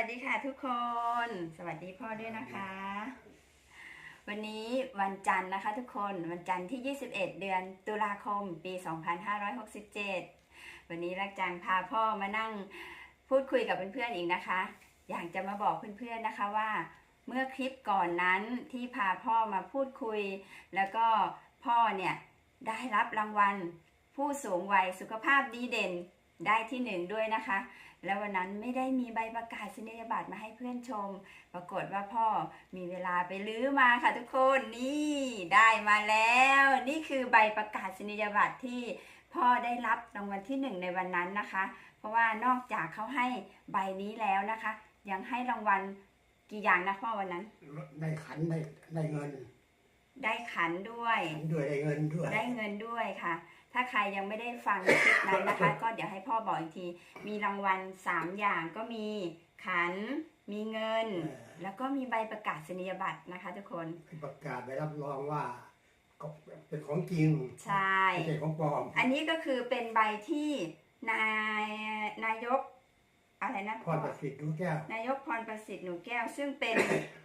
วัสดีค่ะทุกคน สวัสดีพ่อด้วยนะคะ วันนี้วันจันทร์นะคะทุกคน วันจันทร์ที่ 21 เดือนตุลาคม ปี 2567 วันนี้รักจังพาพ่อมานั่งพูดคุยกับเพื่อนๆอีกนะคะ อยากจะมาบอกเพื่อนๆนะคะว่า เมื่อคลิปก่อนนั้นที่พาพ่อมาพูดคุย แล้วก็พ่อเนี่ยได้รับรางวัล ผู้สูงวัยสุขภาพดีเด่นได้ที่หนึ่งด้วยนะคะ แล้ววันนั้นไม่ได้มีใบประกาศนียบัตรมาให้เพื่อนชม ปรากฏว่าพ่อมีเวลาไปลื้อมาค่ะทุกคนนี่ได้มาแล้ว นี่คือใบประกาศนียบัตรที่พ่อได้รับรางวัลที่หนึ่งในวันนั้นนะคะ เพราะว่านอกจากเขาให้ใบนี้แล้วนะคะ ยังให้รางวัลกี่อย่างนะพ่อวันนั้น ได้ขันได้ได้เงิน ได้ขันด้วยขันด้วยได้เงินด้วย ได้เงินด้วยค่ะ ถ้าใครยังไม่ได้ฟังคลิปนั้นนะคะ ก็เดี๋ยวให้พ่อบอกอีกที มีรางวัล3อย่างก็มีขัน มีเงิน แล้วก็มีใบประกาศนียบัตรนะคะ ทุกคนประกาศไปรับรองว่าก็เป็นของจริงใช่ไม่ใช่ของปลอม อันนี้ก็คือเป็นใบที่นายนายกอะไรนะพรประสิทธิ์ดูแก้วนายกพรประสิทธิ์หนูแก้ว ซึ่งเป็น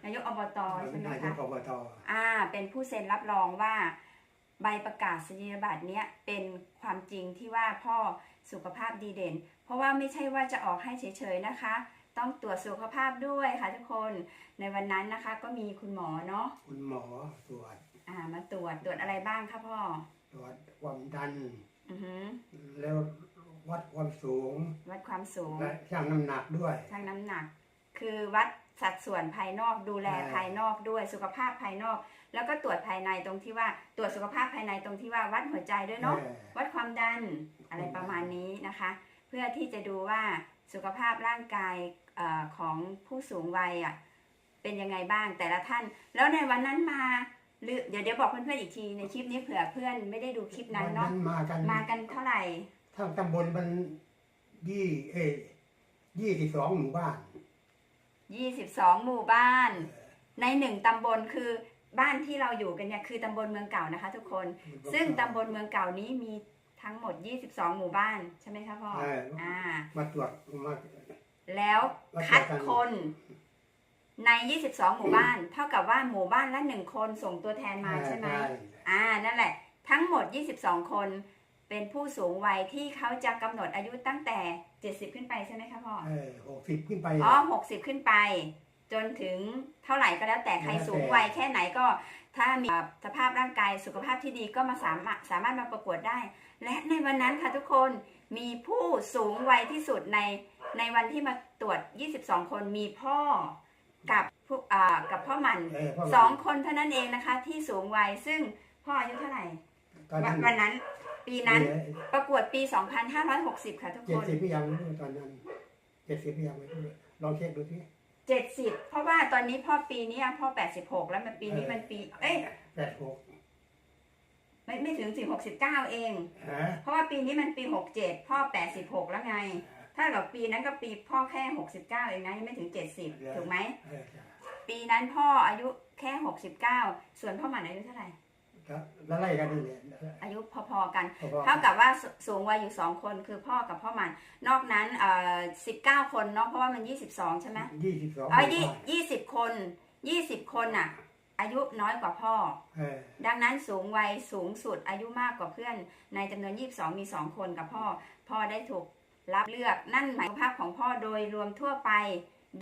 นายกอบตใช่เป็นไหมนายกคะอบตอ่า เป็นผู้เซ็นรับรองว่า ใบประกาศนียบัตรเนี้ยเป็นความจริงที่ว่าพ่อสุขภาพดีเด่น เพราะว่าไม่ใช่ว่าจะออกให้เฉยๆนะคะ ต้องตรวจสุขภาพด้วยค่ะทุกคนในวันนั้นนะคะ ก็มีคุณหมอเนาะคุณหมอตรวจอ่ามาตรวจตรวจอะไรบ้างคะพ่อตรวจความดันอือหือแล้ววัดความสูงวัดความสูงและชั่งน้ำหนักด้วยชั่งน้ำหนัก คือวัดสัดส่วนภายนอกดูแลใช่ภายนอกด้วยสุขภาพภายนอก แล้วก็ตรวจภายในตรงที่ว่าตรวจสุขภาพภายในตรงที่ว่าวัดหัวใจด้วยเนาะออวัดความดันอะไรประมาณนี้นะคะ เพื่อที่จะดูว่าสุขภาพร่างกายเออของผู้สูงวัยอะเป็นยังไงบ้างแต่ละท่าน แล้วในวันนั้นมาหรือเดี๋ยวเดี๋ยวบอกเพื่อนๆอีกทีในคลิปนี้เผื่อเพื่อนไม่ได้ดูคลิปนั้นวัเนาะมากันมากันเท่าไหร่ทางตำบลมันยี่เอยยี่สิบสองหมู่บ้าน 22 หมู่บ้าน ในหนึ่งตำบลคือบ้านที่เราอยู่กันเนี่ยคือตำบลเมืองเก่านะคะ ทุกคน ซึ่งตำบลเมืองเก่านี้มีทั้งหมด 22 หมู่บ้านใช่ไหมคะพ่อเอออ่ามาตรวจมาแล้วคัดคนใน 22 หมู่บ้าน เท่ากับว่าหมู่บ้านละหนึ่งคนส่งตัวแทนมาใช่ไหมอ่า นั่นแหละ ทั้งหมด 22 คน เป็นผู้สูงวัยที่เขาจะกำหนดอายุตั้งแต่ 70 ขึ้นไปใช่ไหมคะพ่อ เออหกสิบขึ้นไป อ๋อ60ขึ้นไป จนถึงเท่าไหร่ก็แล้วแต่ใครแล้วแต่ สูงวัยแค่ไหนก็ถ้ามีสภาพร่างกายสุขภาพที่ดีก็มาสามารถสามารถมาประกวดได้ และในวันนั้นค่ะทุกคนมีผู้สูงวัยที่สุดในในวันที่มาตรวจ 22 คนมีพ่อกับผู้อ่ากับพ่อมันเออเพราะสองคนเท่านั้นเองนะคะที่สูงวัยซึ่งพ่ออายุเท่าไหร่ ตอนวันั้นนวันนั้น ปีนั้น ประกวดปี 2560 ค่ะทุกเจ็คดน สิบพี่ยังไม่รู้ตอนนั้นเจ็ดสิบพี่ยังไม่รู้ลองเช็คดูสิ70 เพราะว่าตอนนี้พ่อปีนี้พ่อ 86 แล้วมันปีนี้มันปี เอ้ยแปดหกไม่ไม่ถึงสิ69 เอง ฮะเพราะว่าปีนี้มันปี 67 พ่อ 86 แล้วไง ถ้าเราปีนั้นก็ปีพ่อแค่ 69 เองนะยังไม่ถึง 70 ถูกไหม เออจ้ะปีนั้นพ่ออายุแค่ 69 ส่วนพ่อหมันอายุเท่าไหร่ ครับแล้วไล่กันนี่แหละอายุพอๆกัน พอๆ เท่ากับว่าสสูงวัยอยู่2คนคือพ่อกับพ่อหมัน นอกนั้นเอ่อ19คนเนาะเพราะว่ามัน22ใช่ไหมยี่สิบสองเอ๋อยี่ยี่สิบคนยี่สิบคนน่ะ อายุน้อยกว่าพ่อ เออดังนั้นสูงวัยสูงสุดอายุมากกว่าเพื่อน ในจำนวน 22 มี 2 คนกับพ่อ พ่อได้ถูกรับเลือกนั่นหมายความภาพของพ่อโดยรวมทั่วไป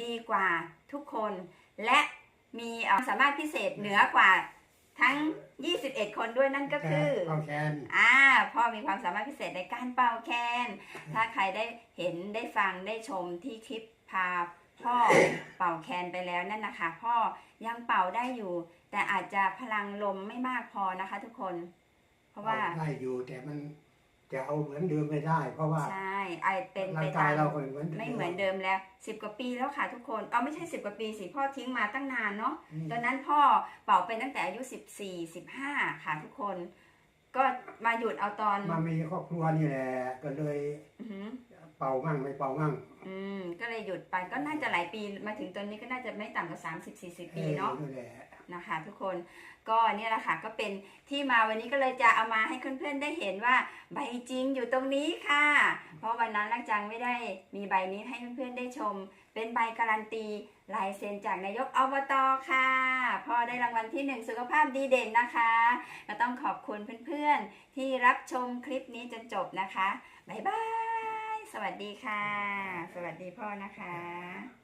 ดีกว่าทุกคน และมีเอ่อสามารถพิเศษเหนือกว่า ทั้ง 21 คนด้วยนั่นก็คือเอาแคนอ่าพ่อมีความสามารถพิเศษในการเป่าแคน ถ้าใครได้เห็นได้ฟังได้ชมที่คลิปพาพ่อเป่าแคนไปแล้วนั่นนะคะ พ่อยังเป่าได้อยู่ แต่อาจจะพลังลมไม่มากพอนะคะ ทุกคน เพราะว่าได้อยู่แต่มัน จะเอาเหมือนเดิมไม่ได้ เพราะว่าใช่ไอเป็นร่าไปงกาตายมเราก็เหมือนไม่เหมือนเดิมแล้วสิบกว่าปีแล้วค่ะทุกคนเอาไม่ใช่สิบกว่าปีสิพ่อทิ้งมาตั้งนานเนาะ อืมตอนนั้นพ่อเป่าเป็นตั้งแต่อายุสิบสี่สิบห้าค่ะทุกคน ก็มาหยุดเอาตอนมามีครอบครัวนี่แหละก็เลยอือหือเป่ามั่งไม่เป่ามั่งอืมก็เลยหยุดไปก็น่าจะหลายปีมาถึงตอนนี้ก็น่าจะไม่ต่ำกว่าสามสิบสี่สิบปีเนาะ ออนั่นแหละ นะคะ ทุกคนก็เนี่ยแหละค่ะก็เป็นที่มาวันนี้ก็เลยจะเอามาให้เพื่อนๆได้เห็นว่าใบจริงอยู่ตรงนี้ค่ะ เพราะวันนั้นลักจังไม่ได้มีใบนี้ให้เพื่อนๆได้ชม เป็นใบการันตีลายเซ็นจากนายกอบตค่ะพ่อได้รางวัลที่หนึ่งสุขภาพดีเด่นนะคะก็ต้องขอบคุณเพื่อนๆ ที่รับชมคลิปนี้จนจบนะคะบ๊ายบายสวัสดีค่ะ สวัสดีพ่อนะคะ